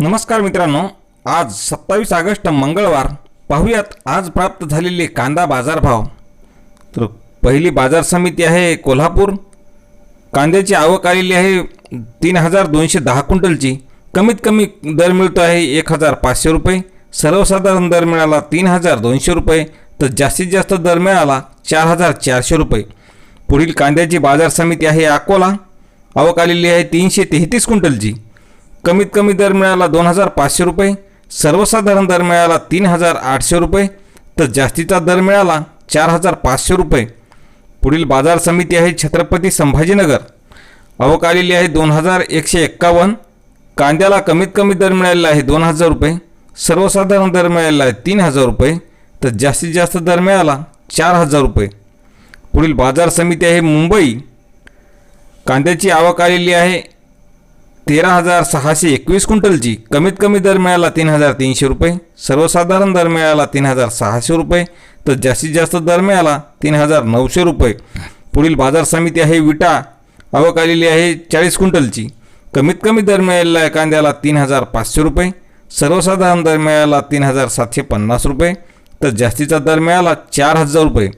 नमस्कार मित्रांनो आज सत्तावीस ऑगस्ट मंगळवार. पाहूयात आज प्राप्त झालेले कांदा बाजारभाव. तर पहिली बाजार समिती आहे कोल्हापूर. कांद्याची आवक आलेली आहे तीन हजार दोनशे दहा क्विंटलची. कमीत कमी दर मिळतो आहे एक हजार पाचशे रुपये. सर्वसाधारण दर मिळाला तीन हजार दोनशे रुपये. तर जास्तीत जास्त दर मिळाला चार हजार चारशे रुपये. पुढील कांद्याची बाजार समिती आहे अकोला. आवक आलेली आहे तीनशे तेहतीस क्विंटलची. कमीत कमी दर मिळाला दोन हजार पाचशे रुपये सर्वसाधारण दर मिळाला तीन हजार आठशे रुपये तर जास्तीचा दर मिळाला चार हजार पाचशे रुपये. पुढील बाजार समिती आहे छत्रपती संभाजीनगर. आवक आलेली आहे दोन हजार एकशे एक्कावन्न. कांद्याला कमीत कमी दर मिळालेला आहे दोन हजार रुपये सर्वसाधारण दर मिळालेला आहे तीन हजार रुपये तर जास्तीत जास्त दर मिळाला चार हजार रुपये. पुढील बाजार समिती आहे मुंबई. कांद्याची आवक आलेली आहे तेरा हजार सहाशे एकवीस क्विंटलची कमीत कमी दर मिळाला तीन हजार तीनशे रुपये. सर्वसाधारण दर मिळाला तीन हजार सहाशे रुपये. तर जास्तीत जास्त दर मिळाला तीन हजार नऊशे रुपये. पुढील बाजार समिती आहे विटा. आवक आलेली आहे चाळीस क्विंटलची कमीत कमी दर मिळालेला आहे कांद्याला तीन हजार पाचशे रुपये. सर्वसाधारण दर मिळाला तीन हजार सातशे पन्नास रुपये. तर जास्तीचा दर मिळाला चार हजार रुपये.